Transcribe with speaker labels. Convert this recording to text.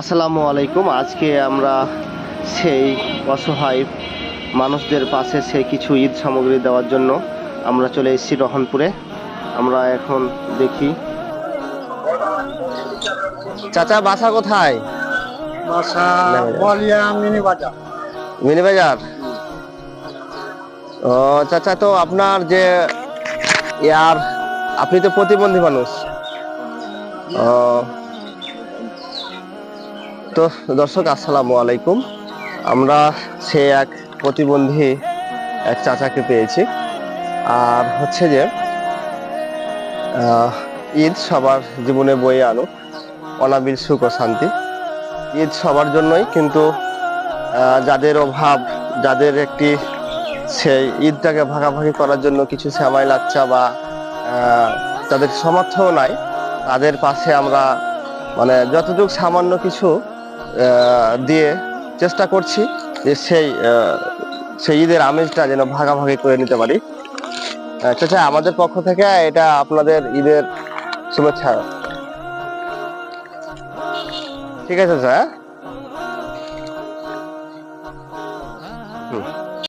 Speaker 1: আসসালামু আলাইকুম। আজকে আমরা সেই অসহায় মানুষদের পাশে সেই কিছু ঈদ সামগ্রী দেওয়ার জন্য আমরা চলে এসেছি রহনপুরে। আমরা এখন দেখি। চাচা বাসা কোথায়?
Speaker 2: বাসা বলিয়া মিনি বাজার।
Speaker 1: মিনি বাজার? ও চাচা তো আপনার যে ইয়ার আপনি তো প্রতিবন্ধী মানুষ। ও তো দর্শক, আসসালামু আলাইকুম। আমরা সে এক প্রতিবন্ধী এক চাচাকে পেয়েছি। আর হচ্ছে যে ঈদ সবার জীবনে বয়ে আনুক, অনাবিল সুখ ও শান্তি। ঈদ সবার জন্যই কিন্তু যাদের অভাব, যাদের একটি সেই ঈদটাকে ভাগাভাগি করার জন্য কিছু সেমাই লাচ্চা বা তাদের সামর্থ্য নাই, তাদের পাশে আমরা মানে যতটুকু সামান্য কিছু দিয়ে চেষ্টা করছি যে সেই সেই ঈদের আমেজটা যেন ভাগাভাগি করে নিতে পারি। চাচা, আমাদের পক্ষ থেকে এটা আপনাদের ঈদের শুভেচ্ছা। ঠিক আছে, স্যার। হুম।